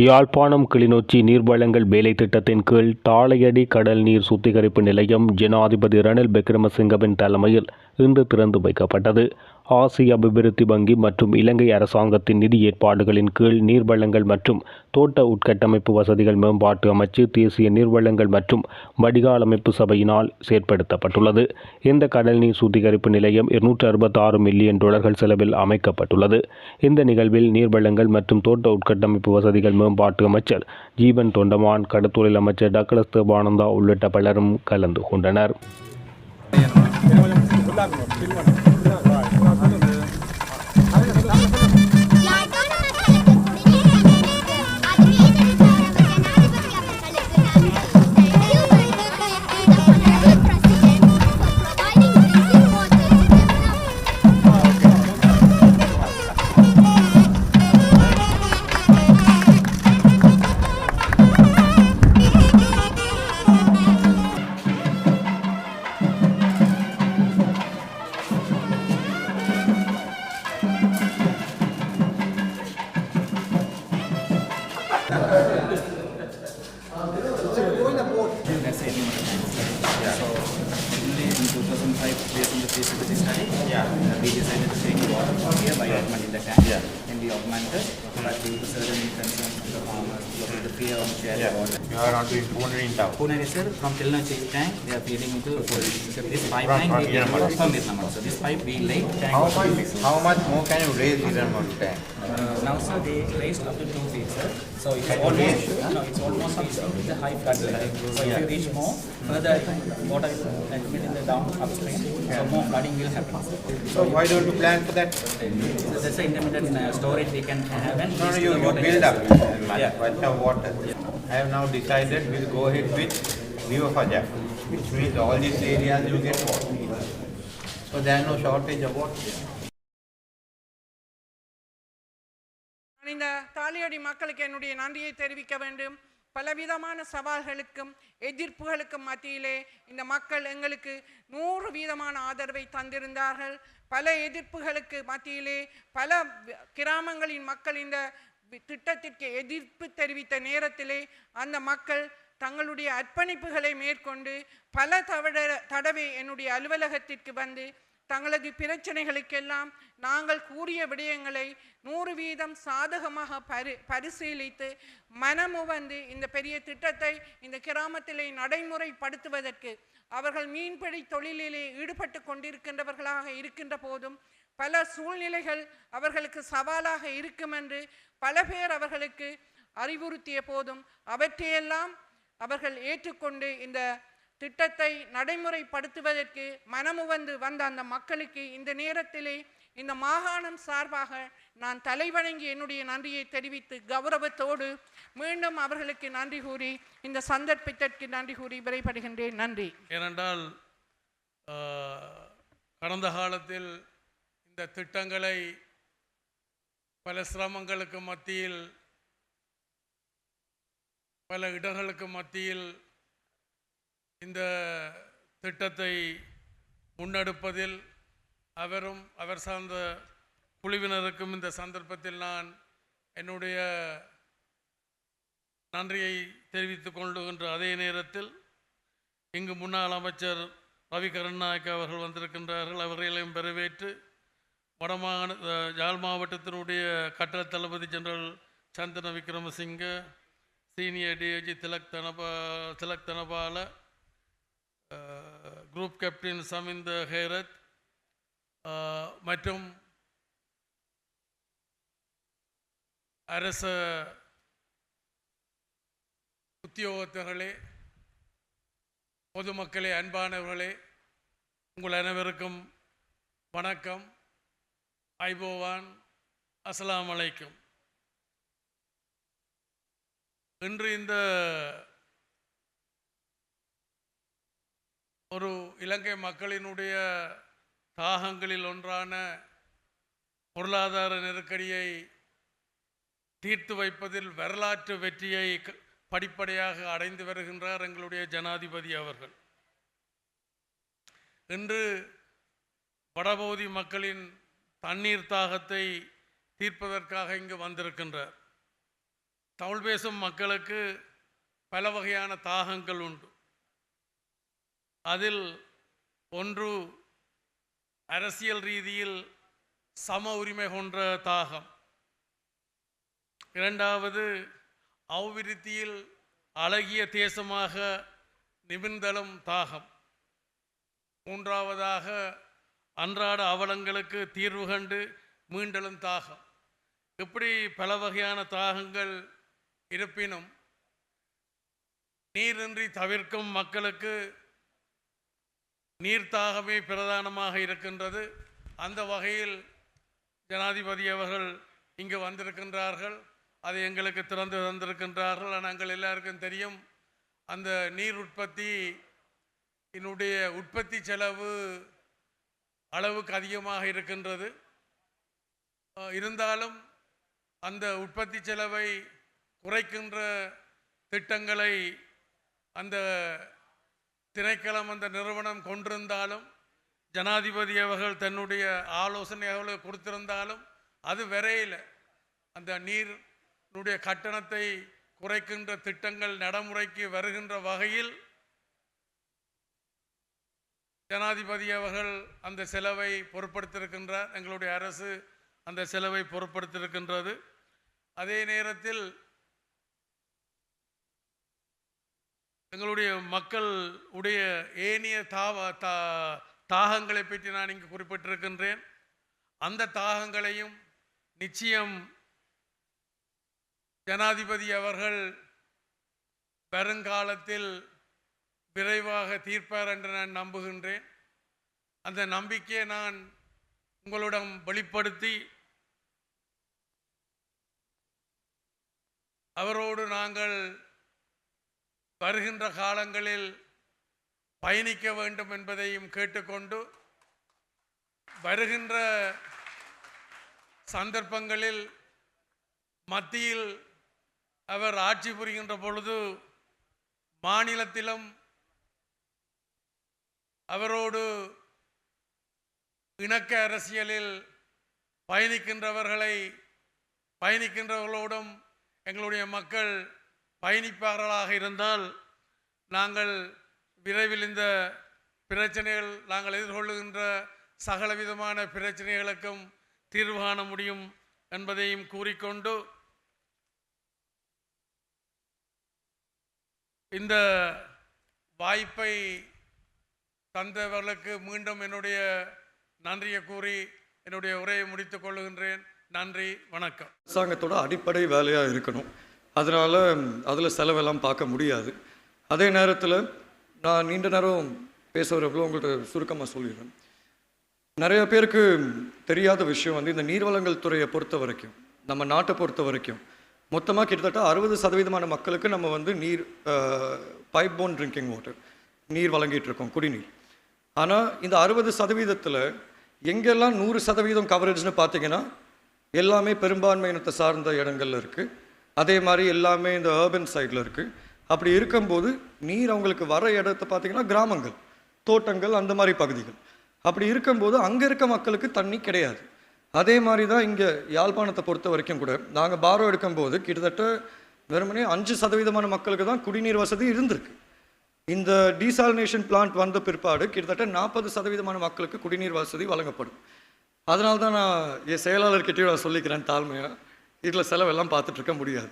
யாழ்ப்பாணம் கிளிநொச்சி நீர்வளங்கள் வேலை திட்டத்தின் கீழ் தாளையடி கடல் நீர் சுத்திகரிப்பு நிலையம் ஜனாதிபதி ரணில் விக்ரமசிங்கவின் தலைமையில் இன்று திறந்து வைக்கப்பட்டது. ஆசிய அபிவிருத்தி வங்கி மற்றும் இலங்கை அரசாங்கத்தின் நிதி ஏற்பாடுகளின் கீழ் நீர்வளங்கள் மற்றும் தோட்ட உட்கட்டமைப்பு வசதிகள் மேம்பாட்டு அமைச்சு தேசிய நீர்வளங்கள் மற்றும் வடிகால் அமைப்பு சபையினால் செயற்படுத்தப்பட்டுள்ளது. இந்த கடல் நீர் சுத்திகரிப்பு நிலையம் இருநூற்று அறுபத்தாறு மில்லியன் டாலர்கள் செலவில் அமைக்கப்பட்டுள்ளது. இந்த நிகழ்வில் நீர்வளங்கள் மற்றும் தோட்ட உட்கட்டமைப்பு வசதிகள் மேம்பாட்டு அமைச்சர் ஜீவன் தொண்டமான் கடத்தொழில் அமைச்சர் டக்ளஸ் தேவானந்தா உள்ளிட்ட பலரும் கலந்து கொண்டனர். Kullanmıyor, bilmiyorum. To fear of water. You are not doing Pune in town. Pune sir, from Tilnachi tank, they are feeding into so this pipeline from we Iranmadu. from Iranmadu. So this pipe we laid tank. How much, how much more can you raise Iranmadu tank? Uh, now sir, they raised up to two feet sir. So it's almost, no, it's almost reaching the high flood level. So if you reach more, further water is admitted in the down upstream. So more flooding will happen. So why don't you plan for that? So that's the intermittent uh, storage we can have and No, no, you, to you build up much, Yeah. of water. I have now decided we'll go ahead with River Fajak, which means all these areas you get water. So there is no shortage of water. இந்த தாலியடி மக்களுக்கு என்னுடைய நன்றியை தெரிவிக்க வேண்டும் பலவிதமான சவால்களுக்கும் எதிர்ப்புகளுக்கும் மத்தியிலே இந்த மக்கள் எங்களுக்கு நூறு வீதமான ஆதரவை தந்திருந்தார்கள் பல எதிர்ப்புகளுக்கு மத்தியிலே பல கிராமங்களின் மக்கள் இந்த திட்டத்திற்கு எதிர்ப்பு தெரிவித்த நேரத்திலே அந்த மக்கள் தங்களுடைய அர்ப்பணிப்புகளை மேற்கொண்டு பல தவட தடவை என்னுடைய அலுவலகத்திற்கு வந்து தங்களது பிரச்சனைகளுக்கெல்லாம் நாங்கள் கூறிய விடயங்களை நூறு வீதம் சாதகமாக பரி பரிசீலித்து மனமு வந்து இந்த பெரிய திட்டத்தை இந்த கிராமத்திலே நடைமுறைப்படுத்துவதற்கு அவர்கள் மீன்பிடி தொழிலிலே ஈடுபட்டு கொண்டிருக்கின்றவர்களாக இருக்கின்ற போதும் பல சூழ்நிலைகள் அவர்களுக்கு சவாலாக இருக்கும் என்று பல பேர் அவர்களுக்கு அறிவுறுத்திய போதும் அவற்றையெல்லாம் அவர்கள் ஏற்றுக்கொண்டு இந்த திட்டத்தை நடைமுறைப்படுத்துவதற்கு மனமுவந்து வந்த அந்த மக்களுக்கு இந்த நேரத்திலே இந்த மாகாணம் சார்பாக நான் தலைவணங்கி என்னுடைய நன்றியை தெரிவித்து கௌரவத்தோடு மீண்டும் அவர்களுக்கு நன்றி கூறி இந்த சந்தர்ப்பத்திற்கு நன்றி கூறி விரைப்படுகின்றேன் நன்றி. ஏனென்றால் கடந்த காலத்தில் இந்த திட்டங்களை பல சிரமங்களுக்கு மத்தியில் பல இடர்களுக்கு மத்தியில் இந்த திட்டத்தை முன்னெடுப்பதில் அவரும் அவர் சார்ந்த குழுவினருக்கும் இந்த சந்தர்ப்பத்தில் நான் என்னுடைய நன்றியை தெரிவித்துக் கொள்ளுகின்ற அதே நேரத்தில் இங்கு முன்னாள் அமைச்சர் ரவி கருணாநாயக் அவர்கள் வந்திருக்கின்றார்கள். அவர்களையும் வரவேற்று வடமாகாண யாழ் மாவட்டத்தினுடைய கட்டள தளபதி general Chandana Wickramasinghe senior DIG Thilak தனபா Thilak Dhanapala group captain Chaminda Herath மற்றும் அரச உத்தியோகத்தர்களே பொதுமக்களே அன்பானவர்களே உங்கள் அனைவருக்கும் வணக்கம். ஐபோவான் அஸ்லாம் அலைக்கும். இன்று இந்த ஒரு இலங்கை மக்களினுடைய தாகங்களில் ஒன்றான பொருளாதார நெருக்கடியை தீர்த்து வைப்பதில் வரலாற்று வெற்றியை க- படிப்படியாக அடைந்து வருகின்றார் எங்களுடைய ஜனாதிபதி அவர்கள். இன்று வடபகுதி மக்களின் தண்ணீர் தாகத்தை தீர்ப்பதற்காக இங்கு வந்திருக்கின்றார். தமிழ் பேசும் மக்களுக்கு பல வகையான தாகங்கள் உண்டு. அதில் ஒன்று அரசியல் ரீதியில் சம உரிமை கொன்ற தாகம். இரண்டாவது அவ்விருத்தியில் அழகிய தேசமாக நிமிர்ந்தலும் தாகம். மூன்றாவதாக அன்றாட அவலங்களுக்கு தீர்வு கண்டு மீண்டலும் தாகம். இப்படி பல வகையான தாகங்கள் இருப்பினும் நீரின்றி தவிர்க்கும் மக்களுக்கு நீர்த்தாகமே பிரதானமாக இருக்கின்றது. அந்த வகையில் ஜனாதிபதி அவர்கள் இங்கு வந்திருக்கின்றார்கள். அதை எங்களுக்கு திறந்து தந்திருக்கின்றார்கள். நாங்கள் எல்லாருக்கும் தெரியும் அந்த நீர் உற்பத்தி என்னுடைய உற்பத்தி செலவு அளவுக்கு அதிகமாக இருக்கின்றது. இருந்தாலும் அந்த உற்பத்தி செலவை குறைக்கின்ற திட்டங்களை அந்த திணைக்களம் அந்த நிறுவனம் கொண்டிருந்தாலும் ஜனாதிபதி அவர்கள் தன்னுடைய ஆலோசனைகளை கொடுத்திருந்தாலும் அது வரையில். அந்த நீருடைய கட்டணத்தை குறைக்கின்ற திட்டங்கள் நடைமுறைக்கு வருகின்ற வகையில் ஜனாதிபதி அவர்கள் அந்த செலவை பொருட்படுத்தியிருக்கின்றார். எங்களுடைய அரசு அந்த செலவை பொருட்படுத்தியிருக்கின்றது. அதே நேரத்தில் எங்களுடைய மக்கள் உடைய ஏனைய தாவ தா தாகங்களை பற்றி நான் இங்கு குறிப்பிட்டிருக்கின்றேன். அந்த தாகங்களையும் நிச்சயம் ஜனாதிபதி அவர்கள் வருங்காலத்தில் விரைவாக தீர்ப்பார் என்று நான் நம்புகின்றேன். அந்த நம்பிக்கையை நான் உங்களிடம் வெளிப்படுத்தி அவரோடு நாங்கள் வருகின்ற காலங்களில் பயணிக்க வேண்டும் என்பதையும் கேட்டுக்கொண்டு வருகின்ற சந்தர்ப்பங்களில் மத்தியில் அவர் ஆட்சி புரிகின்ற பொழுது மாநிலத்திலும் அவரோடு இணக்க அரசியலில் பயணிக்கின்றவர்களை பயணிக்கின்றவர்களோடும் எங்களுடைய மக்கள் பயணிப்பார்களாக இருந்தால் நாங்கள் விரைவில் இந்த பிரச்சனைகள் நாங்கள் எதிர்கொள்ளுகின்ற சகல விதமான பிரச்சனைகளுக்கும் தீர்வு காண முடியும் என்பதையும் கூறிக்கொண்டு இந்த வாய்ப்பை தந்தவர்களுக்கு மீண்டும் என்னுடைய நன்றியை கூறி என்னுடைய உரையை முடித்துக் கொள்கின்றேன் நன்றி வணக்கம். அரசாங்கத்தோட அடிப்படை வேலையாக இருக்கணும். அதனால் அதில் செலவெல்லாம் பார்க்க முடியாது. அதே நேரத்தில் நான் நீண்ட நேரம் பேச வரப்போ உங்கள்கிட்ட சுருக்கமாக சொல்லிடுறேன். நிறைய பேருக்கு தெரியாத விஷயம் வந்து இந்த நீர்வளங்கள் துறையை பொறுத்த வரைக்கும் நம்ம நாட்டை பொறுத்த வரைக்கும் மொத்தமாக கிட்டத்தட்ட அறுபது சதவீதமான மக்களுக்கு நம்ம வந்து நீர் பைப் போன் ட்ரிங்கிங் வாட்டர் நீர் வழங்கிட்டு இருக்கோம் குடிநீர். ஆனால் இந்த அறுபது சதவீதத்தில் எங்கெல்லாம் நூறு சதவீதம் கவரேஜ்னு பார்த்தீங்கன்னா எல்லாமே பெரும்பான்மை இனத்தை சார்ந்த இடங்கள்ல இருக்குது அதே மாதிரி எல்லாமே இந்த அர்பன் சைடில் இருக்குது அப்படி இருக்கும்போது நீர் அவங்களுக்கு வர இடத்த பார்த்தீங்கன்னா கிராமங்கள் தோட்டங்கள் அந்த மாதிரி பகுதிகள். அப்படி இருக்கும்போது அங்கே இருக்க மக்களுக்கு தண்ணி கிடையாது. அதே மாதிரி தான் இங்கே யாழ்ப்பாணத்தை பொறுத்த வரைக்கும் கூட நாங்கள் பாரம் எடுக்கும்போது கிட்டத்தட்ட வெறுமனே அஞ்சு சதவீதமான மக்களுக்கு தான் குடிநீர் வசதி இருந்திருக்கு. இந்த டீசாலினேஷன் பிளான்ட் வந்த பிற்பாடு கிட்டத்தட்ட நாற்பது சதவீதமான மக்களுக்கு குடிநீர் வசதி வழங்கப்படும். அதனால தான் நான் என் செயலாளர்கிட்டயும் நான் சொல்லிக்கிறேன் தாழ்மையாக இதில் செலவெல்லாம் பார்த்துட்ருக்க முடியாது.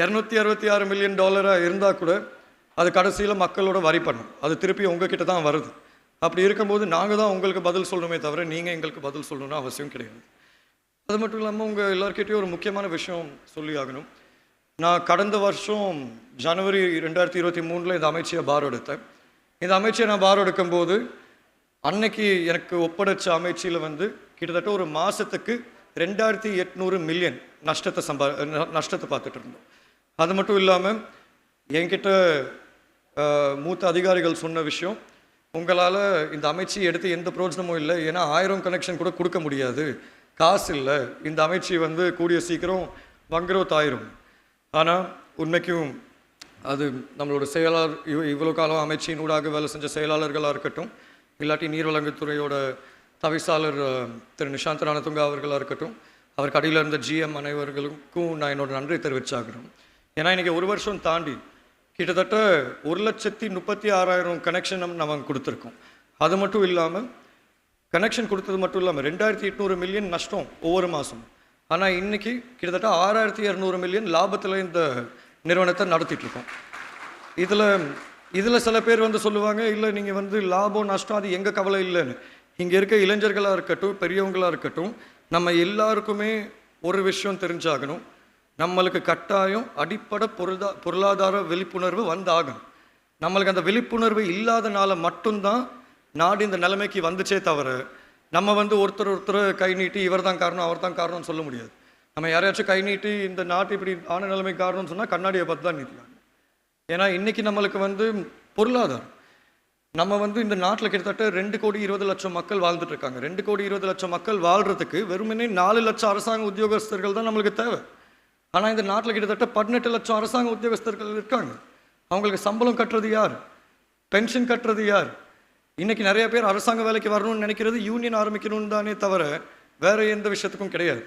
இரநூத்தி அறுபத்தி ஆறு மில்லியன் டாலராக இருந்தால் கூட அது கடைசியில் மக்களோட வரி பண்ணும். அது திருப்பி உங்ககிட்ட தான் வருது. அப்படி இருக்கும்போது நாங்கள் தான் உங்களுக்கு பதில் சொல்லணுமே தவிர நீங்கள் எங்களுக்கு பதில் சொல்லணும்னு அவசியம் கிடையாது. அது மட்டும் இல்லாமல் உங்கள் எல்லோருக்கிட்டேயும் ஒரு முக்கியமான விஷயம் சொல்லி ஆகணும். நான் கடந்த வருஷம் ஜனவரி ரெண்டாயிரத்தி இருபத்தி மூணில் இந்த அமைச்சியை பார் எடுத்தேன். இந்த அமைச்சியை நான் பார் எடுக்கும்போது அன்னைக்கு எனக்கு ஒப்படைச்ச அமைச்சியில் வந்து கிட்டத்தட்ட ஒரு மாதத்துக்கு ரெண்டாயிரத்தி எட்நூறு மில்லியன் நஷ்டத்தை சம்பா ந- நஷ்டத்தை பார்த்துட்டு இருந்தோம். அது மட்டும் இல்லாமல் என்கிட்ட மூத்த அதிகாரிகள் சொன்ன விஷயம் உங்களால் இந்த அமைச்சி எடுத்து எந்த பிரோஜனமும் இல்லை ஏன்னா ஆயிரம் கனெக்ஷன் கூட கொடுக்க முடியாது. காசு இல்லை. இந்த அமைச்சி வந்து கூடிய சீக்கிரம் வங்குரோத் ஆயிரும். ஆனால் உண்மைக்கும் அது நம்மளோட செயலாளர் இவ் இவ்வளோ காலம் அமைச்சின் ஊடாக வேலை செஞ்ச செயலாளர்களாக இருக்கட்டும் இல்லாட்டி நீர்வழங்குத்துறையோட தவிசாளர் திரு நிஷாந்த் ரணதுங்கா அவர்களாக இருக்கட்டும் அவருக்கு அடியில் இருந்த ஜிஎம் அனைவர்களுக்கும் நான் என்னோட நன்றி தெரிவிச்சாகிறோம் ஏன்னா இன்றைக்கி ஒரு வருஷம் தாண்டி கிட்டத்தட்ட ஒரு லட்சத்தி முப்பத்தி ஆறாயிரம் கனெக்ஷன் நம்ம கொடுத்துருக்கோம். அது மட்டும் இல்லாமல் கனெக்ஷன் கொடுத்தது மட்டும் இல்லாமல் ரெண்டாயிரத்தி எட்நூறு மில்லியன் நஷ்டம் ஒவ்வொரு மாதம் ஆனால் இன்றைக்கி கிட்டத்தட்ட ஆறாயிரத்தி இரநூறு மில்லியன் லாபத்தில் இந்த நிறுவனத்தை நடத்திட்டுருக்கோம் இதில் இதில் சில பேர் வந்து சொல்லுவாங்க இல்லை நீங்கள் வந்து லாபம் நஷ்டம் அது எங்கள் கவலை இல்லைன்னு. இங்கே இருக்க இளைஞர்களாக இருக்கட்டும் பெரியவங்களாக இருக்கட்டும் நம்ம எல்லாருக்குமே ஒரு விஷயம் தெரிஞ்சாகணும். நம்மளுக்கு கட்டாயம் அடிப்படை பொருளா பொருளாதார விழிப்புணர்வு வந்தாகணும். நம்மளுக்கு அந்த விழிப்புணர்வு இல்லாதனால மட்டும்தான் நாடு இந்த நிலைமைக்கு வந்துச்சே தவிர நம்ம வந்து ஒருத்தர் ஒருத்தர் கை நீட்டி இவர் தான் காரணம் அவர் தான் காரணம்னு சொல்ல முடியாது. நம்ம யாரையாச்சும் கை நீட்டி இந்த நாட்டு இப்படி ஆன நிலைமை காரணம்னு சொன்னால் கண்ணாடியை பார்த்து தான் நீட்டினாங்க ஏன்னா இன்றைக்கி நம்மளுக்கு வந்து பொருளாதாரம். நம்ம வந்து இந்த நாட்டில் கிட்டத்தட்ட ரெண்டு கோடி இருபது லட்சம் மக்கள் வாழ்ந்துட்டு இருக்காங்க ரெண்டு கோடி இருபது லட்சம் மக்கள் வாழ்கிறதுக்கு வெறுமனே நாலு லட்சம் அரசாங்க உத்தியோகஸ்தர்கள் தான் நம்மளுக்கு தேவை. ஆனால் இந்த நாட்டில் கிட்டத்தட்ட பதினெட்டு லட்சம் அரசாங்க உத்தியோகஸ்தர்கள் இருக்காங்க. அவங்களுக்கு சம்பளம் கட்டுறது யார்? பென்ஷன் கட்டுறது யார்? இன்றைக்கி நிறைய பேர் அரசாங்க வேலைக்கு வரணும்னு நினைக்கிறது யூனியன் ஆரம்பிக்கணும்னு தானே தவிர வேறு எந்த விஷயத்துக்கும் கிடையாது.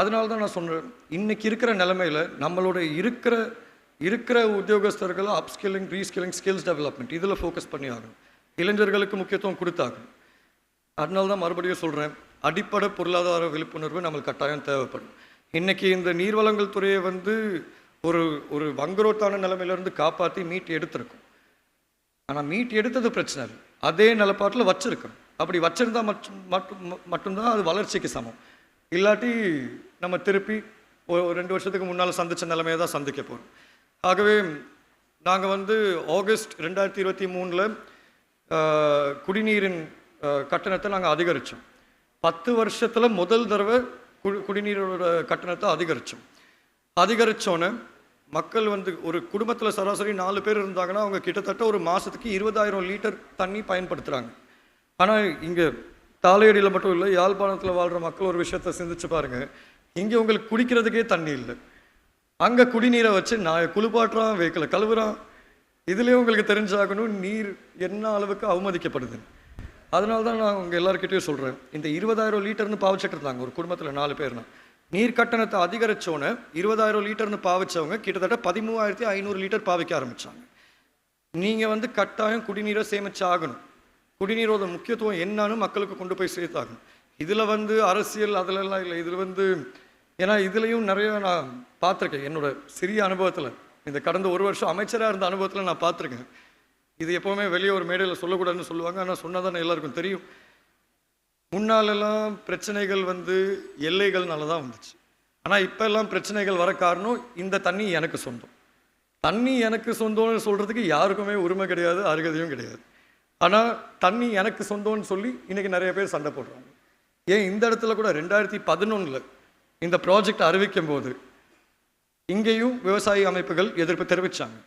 அதனால தான் நான் சொல்கிறேன் இன்றைக்கி இருக்கிற நிலமையில் நம்மளோட இருக்கிற இருக்கிற உத்தியோகஸ்தர்கள் அப்ஸ்கில்லிங் ரீஸ்கில்லிங் ஸ்கில்ஸ் டெவலப்மெண்ட் இதில் ஃபோக்கஸ் பண்ணி ஆகணும். இளைஞர்களுக்கு முக்கியத்துவம் கொடுத்தாகணும். அதனால தான் மறுபடியும் சொல்கிறேன் அடிப்படை பொருளாதார விழிப்புணர்வு நம்மளுக்கு கட்டாயம் தேவைப்படும். இன்றைக்கி இந்த நீர்வளங்கள் துறையை வந்து ஒரு ஒரு வங்குரோத்தான நிலைமையிலேருந்து காப்பாற்றி மீட் எடுத்திருக்கும். ஆனால் மீட் எடுத்தது பிரச்சனை இல்லை. அதே நிலப்பாட்டில் வச்சிருக்கணும். அப்படி வச்சிருந்தா மட்டும் மட்டும் மட்டும்தான் அது வளர்ச்சிக்கு சமம். இல்லாட்டி நம்ம திருப்பி ஒரு ரெண்டு வருஷத்துக்கு முன்னால் சந்திச்ச நிலைமையை தான் சந்திக்க போகிறோம் ஆகவே நாங்கள் வந்து ஆகஸ்ட் ரெண்டாயிரத்தி இருபத்தி மூணில் குடிநீரின் கட்டணத்தை நாங்கள் அதிகரித்தோம் பத்து வருஷத்தில் முதல் தடவை குடி குடிநீரோட கட்டணத்தை அதிகரித்தோம் அதிகரித்தோன்னே மக்கள் வந்து ஒரு குடும்பத்தில் சராசரி நாலு பேர் இருந்தாங்கன்னா அவங்க கிட்டத்தட்ட ஒரு மாதத்துக்கு இருபதாயிரம் லிட்டர் தண்ணி பயன்படுத்துகிறாங்க ஆனால் இங்கே தாலையடியில் மட்டும் இல்லை யாழ்ப்பாணத்தில் வாழ்கிற மக்கள் ஒரு விஷயத்த சிந்திச்சு பாருங்கள் இங்கே உங்களுக்கு குடிக்கிறதுக்கே தண்ணி இல்லை. அங்கே குடிநீரை வச்சு நான் குளிப்பாட்டுறான் வைக்கல கழுவுறான். இதுலேயே உங்களுக்கு தெரிஞ்சாகணும் நீர் என்ன அளவுக்கு அவமதிக்கப்படுது அதனால தான் நான் உங்கள் எல்லாருக்கிட்டையும் சொல்கிறேன் இந்த இருபதாயிரம் லிட்டர்னு பாவச்சிட்டு இருந்தாங்க ஒரு குடும்பத்தில் நாலு பேர்னா. நீர் கட்டணத்தை அதிகரித்தோன்னு இருபதாயிரம் லிட்டர்னு பாவிச்சவங்க கிட்டத்தட்ட பதிமூவாயிரத்தி ஐநூறு லிட்டர் பாவிக்க ஆரம்பிச்சாங்க. நீங்கள் வந்து கட்டாயம் குடிநீரை சேமிச்சு ஆகணும் குடிநீரோட முக்கியத்துவம் என்னன்னு மக்களுக்கு கொண்டு போய் சேர்த்தாகணும். இதில் வந்து அரசியல் அதிலெல்லாம் இல்லை. இதில் வந்து ஏன்னா இதுலேயும் நிறைய நான் பார்த்துருக்கேன். என்னோட சிறிய அனுபவத்தில் இந்த கடந்த ஒரு வருஷம் அமைச்சராக இருந்த அனுபவத்தில் நான் பார்த்துருக்கேன். இது எப்போவுமே வெளியே ஒரு மேடையில் சொல்லக்கூடாதுன்னு சொல்லுவாங்க. ஆனால் சொன்னால் தானே எல்லாருக்கும் தெரியும். முன்னாலெல்லாம் பிரச்சனைகள் வந்து எல்லைகள்னால தான் வந்துச்சு. ஆனால் இப்போ எல்லாம் பிரச்சனைகள் வர காரணம் இந்த தண்ணி எனக்கு சொந்தம். தண்ணி எனக்கு சொந்தம்னு சொல்கிறதுக்கு யாருக்குமே உரிமை கிடையாது அருகதையும் கிடையாது. ஆனால் தண்ணி எனக்கு சொந்தம்னு சொல்லி இன்றைக்கி நிறைய பேர் சண்டை போடுறாங்க. ஏன் இந்த இடத்துல கூட ரெண்டாயிரத்தி பதினொன்றில் இந்த ப்ராஜெக்ட் அறிவிக்கும் போது இங்கேயும் விவசாய அமைப்புகள் எதிர்ப்பு தெரிவித்தாங்க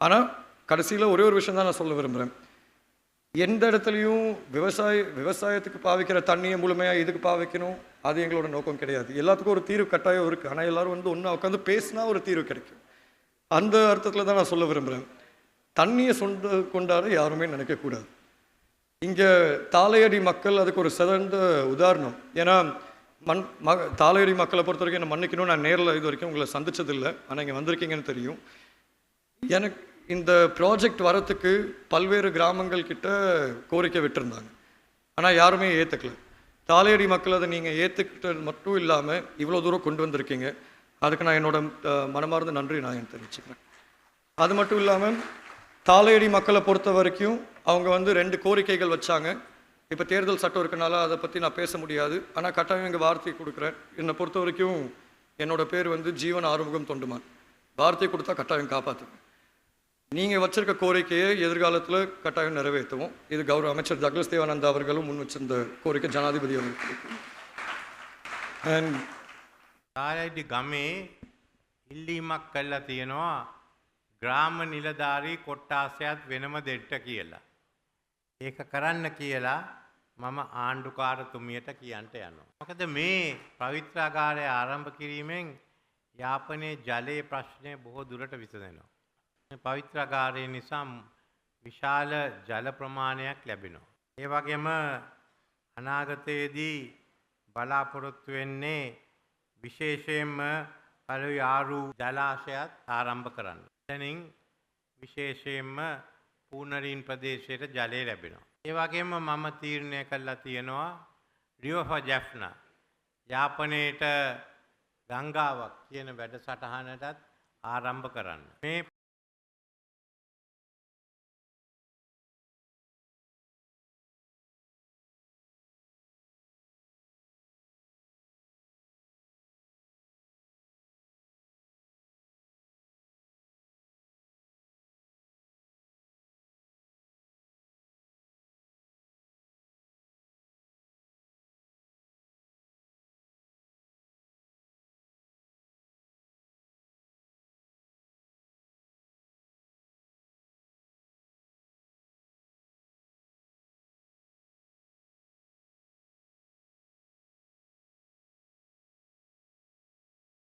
ஆனால் கடைசியில் ஒரே ஒரு விஷயம் தான் நான் சொல்ல விரும்புகிறேன் எந்த இடத்துலையும் விவசாய விவசாயத்துக்கு பாவிக்கிற தண்ணியை முழுமையாக இதுக்கு பாவிக்கணும்? அது எங்களோட நோக்கம் கிடையாது. எல்லாத்துக்கும் ஒரு தீர்வு கட்டாயம் இருக்குது ஆனால் எல்லோரும் வந்து ஒன்றா உட்காந்து பேசினா ஒரு தீர்வு கிடைக்கும். அந்த அர்த்தத்தில் தான் நான் சொல்ல விரும்புகிறேன் தண்ணியை சொந்த கொண்டாட யாருமே நினைக்கக்கூடாது இங்கே தாலையடி மக்கள் அதுக்கு ஒரு சிறந்த உதாரணம். ஏன்னா மண் ம தாலையடி மக்களை பொறுத்த வரைக்கும் என்ன மன்னிக்கணும் நான் நேரில் இது வரைக்கும் உங்களை சந்தித்ததில்லை ஆனால் இங்கே வந்திருக்கீங்கன்னு தெரியும். எனக்கு இந்த ப்ராஜெக்ட் வரத்துக்கு பல்வேறு கிராமங்கள் கிட்ட கோரிக்கை விட்டுருந்தாங்க. ஆனால் யாருமே ஏற்றுக்கல தாலையடி மக்கள் அதை நீங்கள் ஏற்றுக்கிட்டது மட்டும் இல்லாமல் இவ்வளோ தூரம் கொண்டு வந்திருக்கீங்க. அதுக்கு நான் என்னோட மனமார்ந்த நன்றி நான் தெரிவிச்சுக்கிறேன். அது மட்டும் இல்லாமல் தாலையடி மக்களை பொறுத்த வரைக்கும் அவங்க வந்து ரெண்டு கோரிக்கைகள் வச்சாங்க. இப்போ தேர்தல் சட்டம் இருக்கனால அதை பற்றி நான் பேச முடியாது. ஆனால் கட்டாயம் எங்கள் வார்த்தை கொடுக்குறேன். என்னை பொறுத்த வரைக்கும் என்னோடய பேர் வந்து ஜீவன் ஆறுமுகம் தொண்டுமான். வார்த்தை கொடுத்தா கட்டாயம் காப்பாற்றுவேன் நீங்கள் வச்சிருக்க கோரிக்கையை எதிர்காலத்தில் கட்டாயம் நிறைவேற்றுவோம் இது கௌரவ அமைச்சர் டக்ளஸ் தேவானந்தா அவர்களும் முன் வச்சிருந்த கோரிக்கை ஜனாதிபதி அவர்களுக்கு அண்ட் තාලයිටි ගමේ ඉල්ලීමක් කල්ලා තියෙනවා ග්‍රාම නිලධාරී කොට්ටාසයත් වෙනම දෙට්ට කියලා. ඒක කරන්න කියලා මම ආණ්ඩුකාරතුමියට කියන්ට යනවා. මොකද මේ පවිත්‍රාගාරය ආරම්භ කිරීමෙන් යාපනයේ ජලයේ ප්‍රශ්නය බොහෝ දුරට විසඳෙනවා. මේ පවිත්‍රාගාරය නිසා විශාල ජල ප්‍රමාණයක් ලැබෙනවා. ඒ වගේම අනාගතයේදී බලාපොරොත්තු වෙන්නේ විශේෂයෙන්ම පළවි ආරු ජලාශයත් ආරම්භ කරන්න. එතනින් විශේෂයෙන්ම පූනරීන් ප්‍රදේශයට ජලය ලැබෙනවා. ඒ වගේම මම තීරණය කළා තියෙනවා රියෝෆ ජැෆ්න යාපනයට ගංගාවක් කියන වැඩසටහනටත් ආරම්භ කරන්න. මේ